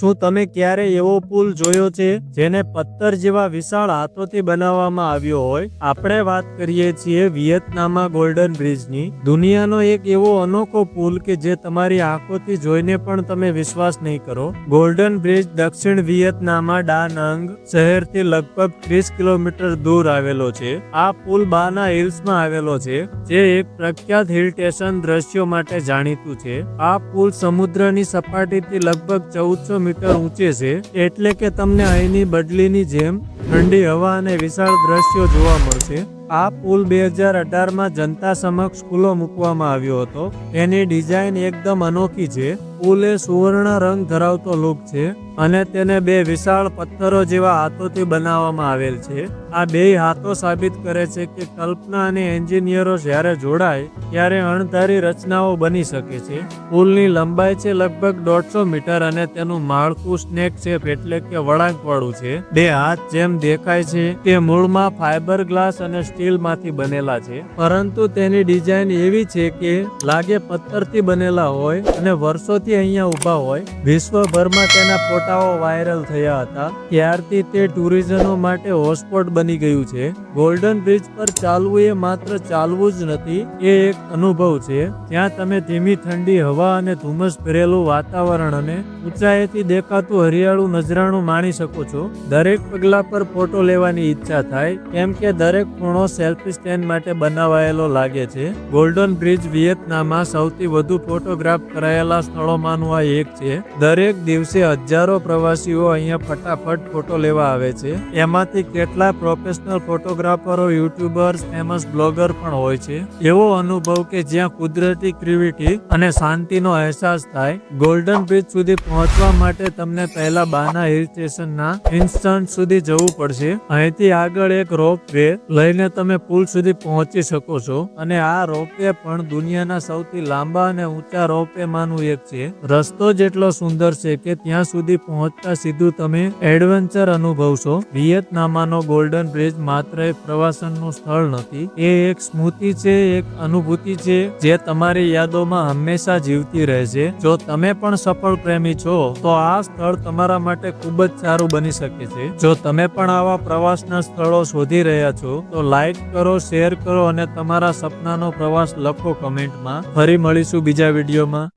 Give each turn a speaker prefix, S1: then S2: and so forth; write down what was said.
S1: શું તમે ક્યારે એવો પુલ જોયો છે, જેને પથ્થર જેવા વિશાળ હાથોથી બનાવવામાં આવ્યો હોય? આપણે વાત કરીએ છીએ વિયેતનામમાં ગોલ્ડન બ્રિજની. દુનિયાનો એક એવો અનોખો પુલ કે જે તમારી આંખોથી જોઈને પણ તમે વિશ્વાસ નહીં કરો. ગોલ્ડન બ્રિજ દક્ષિણ વિયેતનામમાં ડાનંગ શહેરથી લગભગ ત્રીસ કિલોમીટર દૂર આવેલો છે. આ પુલ બાના હિલ્સમાં આવેલો છે, જે એક પ્રખ્યાત હિલ સ્ટેશન દ્રશ્યો માટે જાણીતું છે. આ પુલ સમુદ્રની સપાટીથી લગભગ ચૌદસો મીટર ઊંચે છે, એટલે કે તમને અહીંની બદલીની જેમ ઠંડી હવા અને વિશાળ દ્રશ્યો જોવા મળશે. આ પુલ બે હજાર અઢારમાં જનતા સમક્ષ ખુલ્લો મૂકવામાં આવ્યો હતો. એની ડિઝાઇન એકદમ અનોખી છે. પુલ એ સુવર્ણ રંગ ધરાવતો લુક છે અને તેને બે વિશાળ પથ્થરો જેવા હાથોથી બનાવવામાં આવેલ છે. આ બે હાથો સાબિત કરે છે કે કલ્પના અને એન્જિનિયરો જ્યારે જોડાય ત્યારે અણધારી રચનાઓ બની શકે છે. પુલની લંબાઈ છે લગભગ દોઢસો મીટર અને તેનું માળખું સ્નેક શેપ એટલે કે વળાંકવાળું છે. બે હાથ જેમ દેખાય છે તે મૂળમાં ફાઇબર ગ્લાસ અને સ્ટીલમાંથી બનેલા છે. પરંતુ તેની ડિઝાઇન એવી છે કે લાગે પથ્થરથી બનેલા હોય અને વર્ષોથી અહીંયા ઊભા હોય. વિશ્વભરમાં તેના ફોટાઓ વાયરલ થયા હતા. ત્યારથી તે ટુરિઝમો માટે હોટસ્પોટ બની ગયું છે. ગોલ્ડન બ્રિજ પર ચાલવું એ માત્ર ચાલવું જ નથી, એ એક અનુભવ છે. ત્યાં તમે ધીમી ઠંડી હવા અને ધુમ્મસ ભરેલું વાતાવરણ અને ઊંચાઈથી દેખાતું હરિયાળું નજરાણું માણી શકો છો. દરેક પગલા પર ફોટો લેવાની ઈચ્છા થાય, કેમ કે દરેક ખૂણો સેલ્ફી માટે બનાવાયેલો લાગે છે. ગોલ્ડન બ્રિજ વિયેતનામમાં સૌથી વધુ ફોટોગ્રાફ કરાયેલા સ્થળોમાંનું આ એક છે. દરેક દિવસે હજારો પ્રવાસીઓ અહીંયા ફટાફટ ફોટો લેવા આવે છે. એમાંથી કેટલા પ્રોફેશનલ ફોટોગ્રાફરો, યુટ્યુબર્સ, ફેમસ બ્લોગર પણ હોય છે. એવો અનુભવ કે જ્યાં કુદરતી ક્રિવિટી અને શાંતિનો અહેસાસ થાય. ગોલ્ડન બ્રિજ સુધી પહોંચવા માટે તમને પહેલા બાના હિલ સ્ટેશનના ઇન્સ્ટન્ટ સુધી જવું પડશે. અહીંથી આગળ એક રોપ વે લઈને તમે પુલ સુધી પહોંચી શકો છો અને આ રોપવે પણ દુનિયાના સૌથી લાંબા અને ઊંચા રોપવે માંનું એક છે. રસ્તો જેટલો સુંદર છે કે ત્યાં સુધી પહોંચતા સીધું તમે એડવેન્ચર અનુભવશો. વિયેતનામાનો ગોલ્ડન બ્રિજ માત્ર પ્રવાસનનું સ્થળ નથી, એ એક સ્મૃતિ છે, એક અનુભૂતિ છે, જે તમારી યાદોમાં હંમેશા જીવતી રહેશે. જો તમે પણ સફળ પ્રેમી છો, તો આ સ્થળ તમારા માટે ખૂબ જ સારું બની શકે છે. જો તમે પણ આવા પ્રવાસના સ્થળો શોધી રહ્યા છો, તો લાઈક કરો શેર કરો અને તમારા સપનાનો પ્રવાસ લખો કમેન્ટમાં ફરી મળીશું બીજા વિડીયોમાં.